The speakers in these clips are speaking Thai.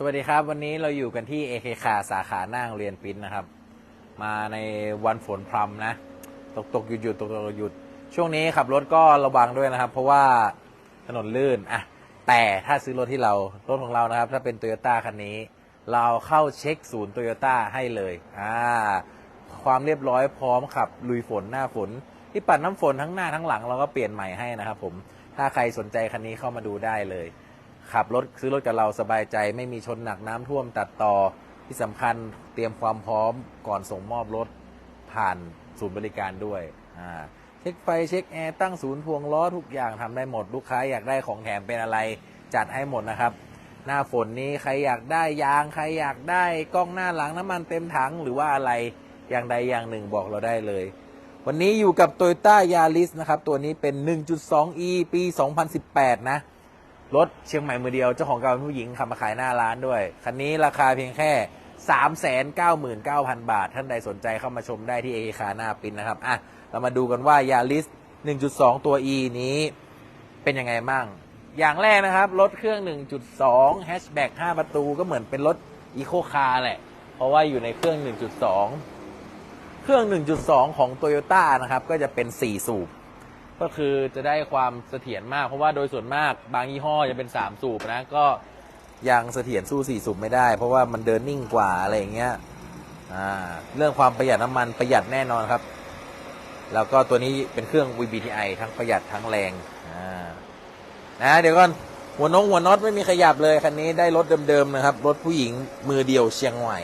สวัสดีครับ วันนี้เราอยู่กันที่ AK คาสาขาหน้าโรงเรียนปิ้นนะครับ มาในวันฝนพรำนะ ตกตกหยุดหยุดตกตกหยุด ช่วงนี้ขับรถก็ระวังด้วยนะครับ เพราะว่าถนนลื่นอะแต่ถ้าซื้อรถที่เรารถของเรานะครับ ถ้าเป็นโตโยต้าคันนี้ เราเข้าเช็คศูนย์โตโยต้าให้เลยอ่าความเรียบร้อยพร้อมขับลุยฝนหน้าฝน ที่ปัดน้ำฝนทั้งหน้าทั้งหลังเราก็เปลี่ยนใหม่ให้นะครับผมถ้าใครสนใจคันนี้เข้ามาดูได้เลย ขับรถซื้อรถกับเราสบายใจ ไม่มีชนหนักน้ำท่วมตัดต่อที่สำคัญเตรียมความพร้อมก่อนส่งมอบรถผ่านศูนย์บริการด้วยเช็คไฟเช็คแอร์ตั้งศูนย์พวงล้อทุกอย่างทำได้หมดลูกค้าอยากได้ของแถมเป็นอะไรจัดให้หมดนะครับ หน้าฝนนี้ใครอยากได้ยางใครอยากได้กล้องหน้าหลังน้ำมันเต็มถังหรือว่าอะไรอย่างใดอย่างหนึ่งบอกเราได้เลย วันนี้อยู่กับ Toyota Yaris นะครับ ตัวนี้เป็น 1.2e ปี 2018 นะ รถเชียงใหม่มือเดียวเจ้าของเก่าเป็นผู้หญิงขับมาขายหน้าร้านด้วย คันนี้ราคาเพียงแค่ 399,000 บาท ท่านใดสนใจเข้ามาชมได้ที่เอคาหน้าปินนะครับอะเรามาดูกันว่า Yaris 1.2 ตัว E นี้เป็นยังไงมั่งอย่างแรกนะครับ รถเครื่อง 1.2แฮชแบ็ก5ประตูก็เหมือนเป็นรถอีโคคาร์แหละ เพราะว่าอยู่ในเครื่อง 1.2 เครื่อง 1.2 ของ Toyota นะครับ ก็จะเป็น 4 สูบ ก็คือจะได้ความเสถียรมาก เพราะว่าโดยส่วนมากบางยี่ห้อจะเป็น 3 สูบนะ ก็ยังเสถียรสู้ 4 สูบไม่ได้ เพราะว่ามันเดินนิ่งกว่าอะไรอย่างเงี้ยเรื่องความประหยัดน้ำมันประหยัดแน่นอนครับ แล้วก็ตัวนี้เป็นเครื่อง VBTi ทั้งประหยัดทั้งแรงนะเดี๋ยวก่อนหัวนงหัวน็อตไม่มีขยับเลยคันนี้ได้รถเดิมๆนะครับ รถผู้หญิงมือเดียวเชียงใหม่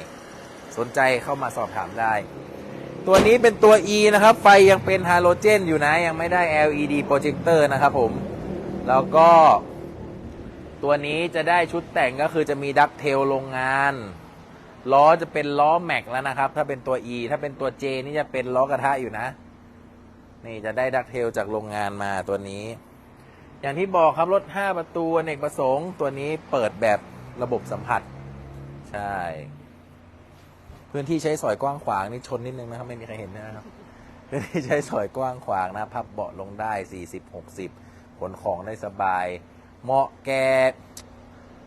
สนใจเข้ามาสอบถามได้ ตัวนี้เป็นตัว E นะครับ ไฟยังเป็นฮาโลเจนอยู่นะ ยังไม่ได้ LED โปรเจคเตอร์นะครับผม แล้วก็ตัวนี้จะได้ชุดแต่งก็คือจะมีดักเทลโรงงาน ล้อจะเป็นล้อแม็กแล้วนะครับ ถ้าเป็นตัว E ถ้าเป็นตัว J นี่จะเป็นล้อกระทะอยู่นะ นี่จะได้ดักเทลจากโรงงานมาตัวนี้ อย่างที่บอกครับรถ 5 ประตูเนกประสงค์ ตัวนี้เปิดแบบระบบสัมผัส ใช่ พื้นที่ใช้สอยกว้างขวางนี่ชนนิดนึงนะครับไม่มีใครเห็นนะครับพื้นที่ใช้สอยกว้างขวางนะพับเบาะลงได้ 40 60ขนของได้สบาย เหมาะแก่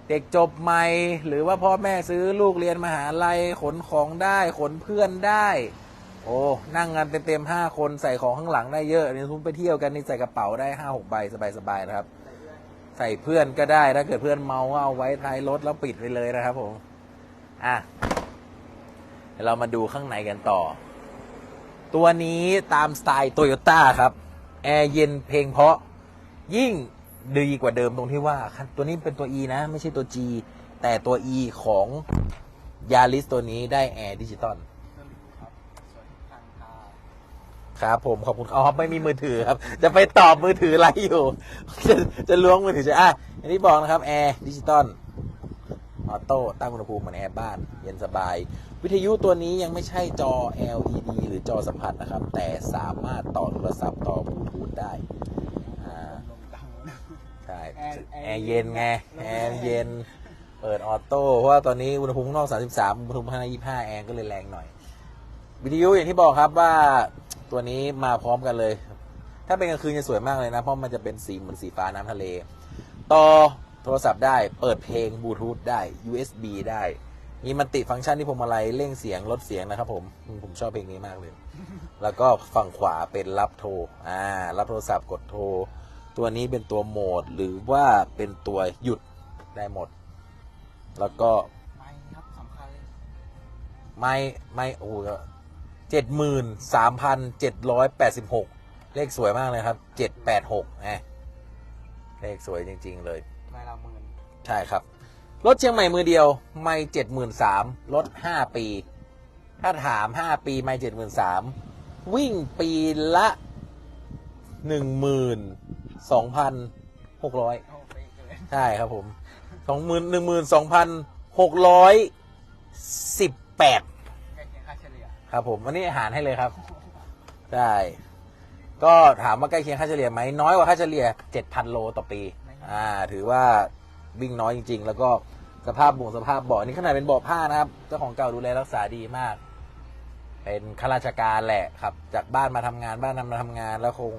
เด็กจบใหม่หรือว่าพ่อแม่ซื้อลูกเรียนมหาลัยขนของได้ขนเพื่อนได้ โอ้นั่งกันเต็มๆห้าคนใส่ของข้างหลังได้เยอะนี่ทุนไปเที่ยวกันนี่ใส่กระเป๋าได้ห้าหกใบสบายๆนะครับ ใส่เพื่อนก็ได้ถ้าเกิดเพื่อนเมาก็เอาไว้ท้ายรถแล้วปิดไปเลยนะครับผมอะ เรามาดูข้างในกันต่อ ตัวนี้ตามสไตล์โตโยต้าครับ แอร์เย็นเพลงเพราะ ยิ่งดีกว่าเดิมตรงที่ว่า ตัวนี้เป็นตัว E นะ ไม่ใช่ตัว G แต่ตัว E ของยา r i s ตัวนี้ได้แอร์ดิจิตอลครับผมขอบคุณอ๋อไม่มีมือถือครับ จะไปตอบมือถืออะไรอยู่ จะจะล้วงมือถือจะอะอย่างที่บอกนะครับแอร์ดิจิตอล ออโต้ตั้งอุณหภูมิเหมือนแอร์บ้าน เย็นสบาย วิทยุตัวนี้ยังไม่ใช่จอ LED หรือจอสัมผัสนะครับ แต่สามารถต่อโทรศัพท์ต่อบลูทูธได้ใช่แอร์แอร์เย็นไงแอร์เย็น เปิดออโต้เพราะว่าตอนนี้อุณหภูมิข้างนอก 33 อุณหภูมิข้างใน25 แอร์ก็เลยแรงหน่อย วิทยุอย่างที่บอกครับว่าตัวนี้มาพร้อมกันเลย ถ้าเป็นกลางคืนจะสวยมากเลยนะ เพราะมันจะเป็นสีเหมือนสีฟ้าน้ำทะเล ต่อ โทรศัพท์ได้ เปิดเพลงบลูทูธได้ USB ได้ มีมันติฟังก์ชันที่ผมอะไรเร่งเสียงลดเสียงนะครับผมอืมผมชอบเพลงนี้มากเลย แล้วก็ฝั่งขวาเป็นรับโทรอ่ารับโทรศัพท์กดโทร ตัวนี้เป็นตัวโหมดหรือว่าเป็นตัวหยุดได้หมด แล้วก็ไม่ครับสำคัญเลยไม่ไม่โอ้เจ็ดหมื่นสามพันเจ็ดร้อยแปดสิบหกเลขสวยมากเลยครับเจ็ดแปดหกนะเลขสวยจริง ๆ เลยายละหมื่นใช่ครับ รถเชียงใหม่มือเดียว ไม่เจ็ดหมื่นสามลดห้าปี ถ้าถามห้าปีไม่เจ็ดหมื่นสามวิ่งปีละหนึ่งหมื่นสองพันหกร้อยใช่ครับผมสองหมื่นหนึ่งหมื่นสองพันหกร้อยสิบแปดใกล้เคียงค่าเฉลี่ยครับผมวันนี้อาหารให้เลยครับได้ก็ถามว่าใกล้เคียงค่าเฉลี่ยไหมน้อยกว่าค่าเฉลี่ยเจ็ดพันโลต่อปี อ่าถือว่าวิ่งน้อยจริง ๆ แล้วก็สภาพบ่งสภาพเบาะนี่ขนาดเป็นเบาะผ้านะครับเจ้าของเก่าดูแลรักษาดีมาก เป็นข้าราชการแหละครับ จากบ้านมาทำงานบ้านนำมาทำงานแล้วคง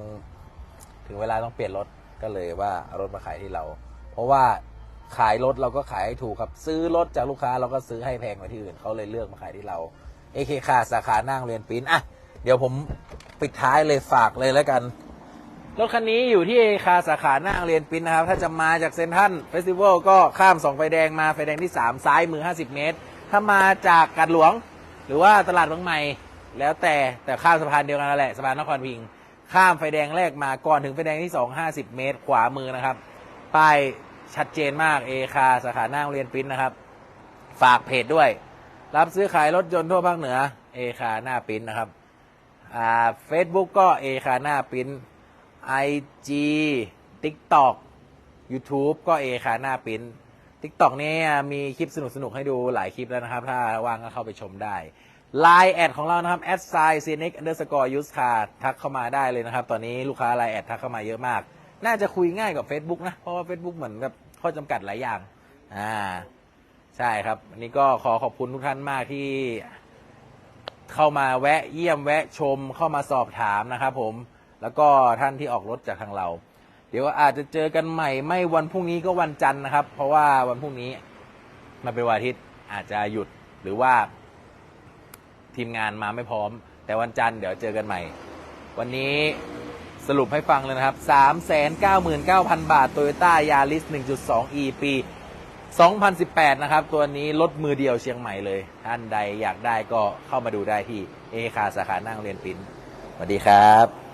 ถึงเวลาต้องเปลี่ยนรถก็เลยว่ารถมาขายที่เรา เพราะว่าขายรถเราก็ขายให้ถูกครับ ซื้อรถจากลูกค้าเราก็ซื้อให้แพงกว่าที่อื่นเขาเลยเลือกมาขายที่เรา AK คาสาขาหน้างเรียนปิ้นอะเดี๋ยวผมปิดท้ายเลยฝากเลยแล้วกัน รถคันนี้อยู่ที่ AK คาสาขาหน้าโรงเรียนปิ้นนะครับ ถ้าจะมาจากเซนทรัลเฟสติวัลก็ข้ามสองไฟแดงมาไฟแดงที่ 3 ซ้ายมือ 50 เมตร ถ้ามาจากกาดหลวง หรือว่าตลาดบางใหม่ แล้วแต่แต่ข้ามสะพานเดียวกันนั่นแหละสะพานนครพิงค์ข้ามไฟแดงแรกมาก่อนถึงไฟแดงที่ 2 50 เมตร ขวามือนะครับป้ายชัดเจนมากเอคาสาขาหน้าโรงเรียนปิ้นนะครับ ฝากเพจด้วย รับซื้อขายรถยนต์ทั่วภาคเหนือเอคาหน้าปิ้นนะครับอ่าเฟซบุ๊กก็เอคาหน้าปิ้น ไอจีทิกตอกยูทูบก็เอคาหน้าปริ้นทิกตอกนี่มีคลิปสนุกๆให้ดูหลายคลิปแล้วนะครับ ถ้าว่างก็เข้าไปชมได้ Line แอดของเรานะครับ a d s i g n c underscore use card ทักเข้ามาได้เลยนะครับ ตอนนี้ลูกค้า Line แอดทักเข้ามาเยอะมาก น่าจะคุยง่ายกว่า Facebook นะ เพราะว่า Facebook เหมือนกับข้อจำกัดหลายอย่าง อ่า ใช่ครับวันนี้ก็ขอขอบคุณทุกท่านมากที่เข้ามาแวะเยี่ยมแวะชมเข้ามาสอบถามนะครับผม แล้วก็ท่านที่ออกรถจากทางเรา เดี๋ยวอาจจะเจอกันใหม่ไม่วันพรุ่งนี้ก็วันจันทร์นะครับ เพราะว่าวันพรุ่งนี้มันเป็นวันอาทิตย์อาจจะหยุดหรือว่า ทีมงานมาไม่พร้อม แต่วันจันทร์เดี๋ยวเจอกันใหม่ วันนี้สรุปให้ฟังเลยนะครับ 399,000 บาท Toyota Yaris 1.2 e ปี 2018 นะครับ ตัวนี้รถมือเดียวเชียงใหม่เลย ท่านใดอยากได้ก็เข้ามาดูได้ที่ เอคาสาขานั่งเรียนปิ้นสวัสดีครับ